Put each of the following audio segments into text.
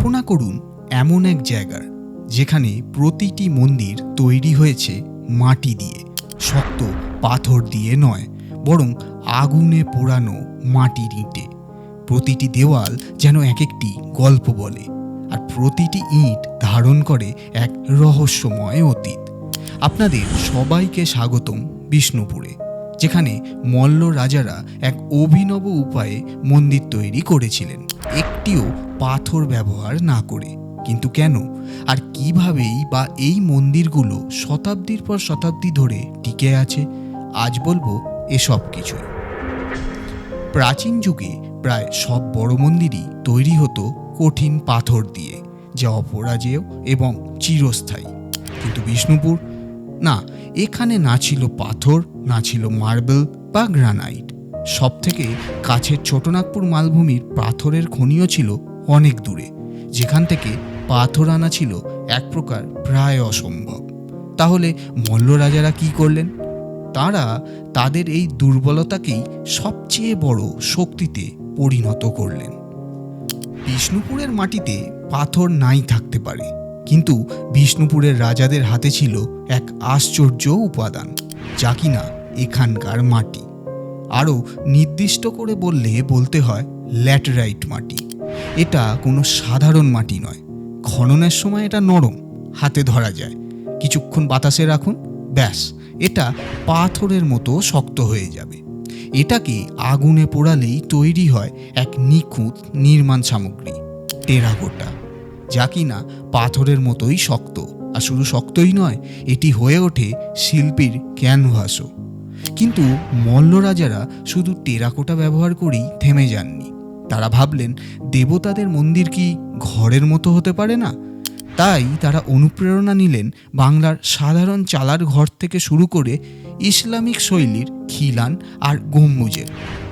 কল্পনা করুন এমন এক জায়গার যেখানে প্রতিটি মন্দির তৈরি হয়েছে মাটি দিয়ে। শক্ত পাথর দিয়ে নয়, বরং আগুনে পোড়ানো মাটির ইঁটে। প্রতিটি দেওয়াল যেন এক একটি গল্প বলে, আর প্রতিটি ইঁট ধারণ করে এক রহস্যময় অতীত। আপনাদের সবাইকে স্বাগতম বিষ্ণুপুরে। যেখানে মল্ল রাজারা এক অভিনব উপায়ে মন্দির তৈরি করেছিলেন। একটিও পাথর ব্যবহার না করে। কিন্তু কেন? আর কিভাবেই বা এই মন্দিরগুলো শতাব্দীর পর শতাব্দী ধরে টিকে আছে? আজ বলব এসব কিছুই। প্রাচীন যুগে প্রায় সব বড় মন্দিরই তৈরি হতো কঠিন পাথর দিয়ে, যা অপরাজেয় এবং চিরস্থায়ী। কিন্তু বিষ্ণুপুর? না, এখানে না ছিল পাথর না ছিল মার্বেল বা গ্রানাইট। সব থেকে কাছের ছোটনাগপুর মালভূমির পাথরের খনিও ছিল অনেক দূরে, যেখান থেকে পাথর আনা ছিল এক প্রকার প্রায় অসম্ভব। তাহলে মল্ল রাজারা কি করলেন? তারা তাদের এই দুর্বলতাকেই সবচেয়ে বড় শক্তিতে পরিণত করলেন। বিষ্ণুপুরের মাটিতে পাথর নাই থাকতে পারে, কিন্তু বিষ্ণুপুরের রাজাদের হাতে ছিল এক আশ্চর্য উপাদান। যা কিনা এখানকার মাটি। আরও নির্দিষ্ট করে বললে বলতে হয় ল্যাটেরাইট মাটি। এটা কোনো সাধারণ মাটি নয়। খননের সময় এটা নরম, হাতে ধরা যায়। কিছুক্ষণ বাতাসে রাখুন, ব্যাস, এটা পাথরের মতো শক্ত হয়ে যাবে। এটাকে আগুনে পোড়ালেই তৈরি হয় এক নিখুঁত নির্মাণ সামগ্রী, টেরাকোটা, যা কিনা পাথরের মতোই শক্ত। আর শুধু শক্তই নয়, এটি হয়ে ওঠে শিল্পীর ক্যানভাসও। কিন্তু মল্ল রাজারা শুধু টেরাকোটা ব্যবহার করেই থেমে যাননি। তারা ভাবলেন, দেবতাদের মন্দির কি ঘরের মতো হতে পারে না? তাই তারা অনুপ্রেরণা নিলেন বাংলার সাধারণ চালার ঘর থেকে শুরু করে ইসলামিক শৈলীর খিলান আর গম্বুজের।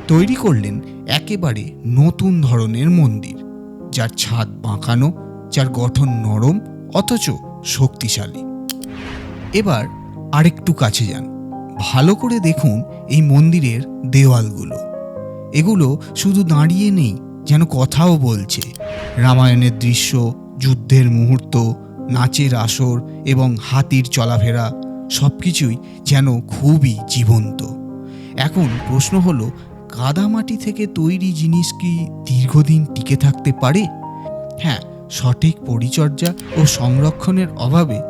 তৈরি করলেন একেবারে নতুন ধরনের মন্দির, যার ছাদ বাঁকানো, যার গঠন নরম, অথচ শক্তিশালী। এবার আরেকটু কাছে যান। ভালো করে দেখুন এই মন্দিরের দেওয়ালগুলো। এগুলো শুধু দাঁড়িয়ে নেই, যেন কথাও বলছে। রামায়ণের দৃশ্য, যুদ্ধের মুহূর্ত, নাচের আসর এবং হাতির চলাফেরা সব কিছুই যেন খুবই জীবন্ত। এখন প্রশ্ন হলো, কাদামাটি থেকে তৈরি জিনিস কি দীর্ঘদিন টিকে থাকতে পারে? হ্যাঁ সঠিক পরিচর্যা ও সংরক্ষণের অভাবে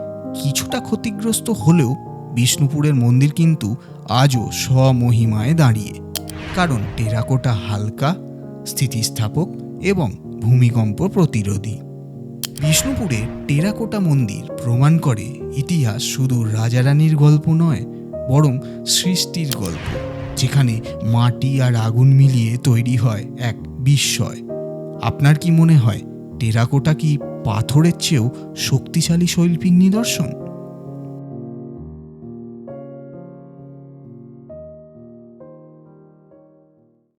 কিছুটা ক্ষতিগ্রস্ত হলেও বিষ্ণুপুরের মন্দির কিন্তু আজও স্বমহিমায় দাঁড়িয়ে। কারণ টেরাকোটা হালকা, স্থিতিস্থাপক এবং ভূমিকম্প প্রতিরোধী। বিষ্ণুপুরের টেরাকোটা মন্দির প্রমাণ করে ইতিহাস শুধু রাজারানীর গল্প নয়, বরং সৃষ্টির গল্প, যেখানে মাটি আর আগুন মিলিয়ে তৈরি হয় এক বিস্ময়। আপনার কি মনে হয় টেরাকোটা কি পাথরের চেয়েও শক্তিশালী শৈল্পিক নিদর্শন?